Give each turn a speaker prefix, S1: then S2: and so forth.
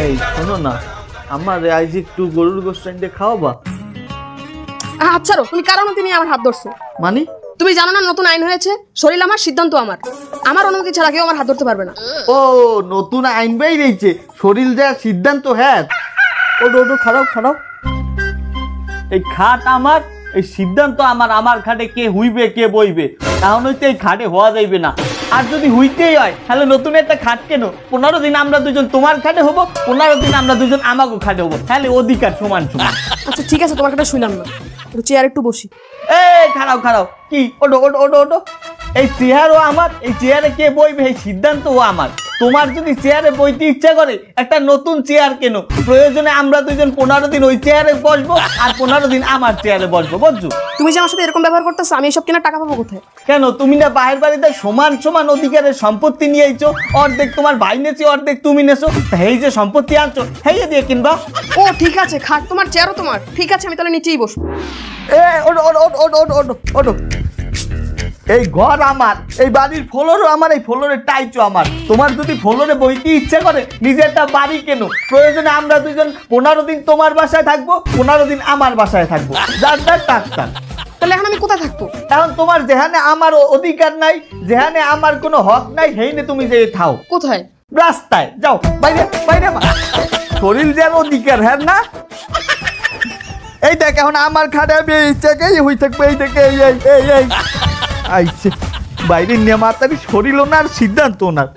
S1: এই শোনো না। আমার আজ একটু গরুর গোস্ত এনে খাওয়াবা?
S2: আচ্ছা রো তুমি কারণ তুমি আমার হাত ধরছো?
S1: মানে?
S2: তুমি জানো না নতুন আইন হয়েছে? শরীর আমার সিদ্ধান্ত আমার। আমার অনুমতি ছাড়া কেউ আমার হাত ধরতে পারবে না।
S1: ও নতুন আইন বেরিয়েছে শরীর যা সিদ্ধান্ত হ্যাঁ। ওটো ওটো খারাপ খারাপ এই খাট আমার এই সিদ্ধান্ত আমার আমার খাটে কে হুইবে কে বইবে? তাহলে তো এই খাটে হওয়া যাইবে না। আর যদি হুইতেই হয় তাহলে নতুন একটা খাট কেন? পনেরো দিন আমরা দুজন তোমার খাটে হব পনেরো দিন আমরা দুজন আমাকে খাটে হব। তাহলে অধিকার সমান সমান।
S2: আচ্ছা ঠিক আছে তোমার কাছে শুনলাম না। চেয়ার একটু বসি।
S1: এই খারাপ খারাপ কি? ওটো ওটো ওটো ওটো এই চেয়ারও আমার এই চেয়ারে কে বইবে এই সিদ্ধান্তও আমার। তোমার যদি চেয়ারে বইতে ইচ্ছা করে একটা নতুন চেয়ার কেন। প্রয়োজনে আমরা দুজন পনেরো দিন ওই চেয়ারে বসবো আর পনেরো দিন আমার চেয়ারে বসবো বুঝছ?
S2: তুমি যে আমার সাথে এরকম ব্যবহার করতেছো আমি এসব কেনার টাকা পাবো কোথায়?
S1: কেন? তুমি না বাহির বাড়িতে সমান সমান অধিকারের সম্পত্তি নিয়ে আইছো অর্ধেক তোমার ভাই নেছি অর্ধেক তুমি নেছো। এই যে সম্পত্তি আনছো হেয়ে দিয়ে কিনবা।
S2: ও ঠিক আছে খাট তোমার চেয়ারও তোমার। ঠিক আছে আমি তাহলে নিচেই বসবো।
S1: এ ওটো ওটো ওটো ওটো ওটো ওটো এই ঘর আমার এই বাড়ির ফ্লোরও আমার এই ফ্লোরের টাইচও আমার। তোমার যদি ফ্লোরে বইতে ইচ্ছে করে নিজের একটা বাড়ি কেন? প্রয়োজনে আমরা দুজন পনেরো দিন তোমার বাসায় থাকব পনেরো দিন আমার বাসায় থাকব। যার যার টাক টাক
S2: তাহলে এখন আমি কোথায় থাকব?
S1: এখন তোমার যেখানে আমার অধিকার নাই যেখানে আমার কোনো হক নাই সেইনে তুমি যে থাও।
S2: কোথায়?
S1: রাস্তায়। যাও বাইরে বাইরে শরীর যেন অধিকার হ্যাঁ না? এই দেখ এখন আমার খাটে আমি এই থেকে এই হই থাকবে এই থেকে এই এই এই। আইছে। বাইরে নিয়ে মাতারি শরীর ওনার সিদ্ধান্ত ওনার।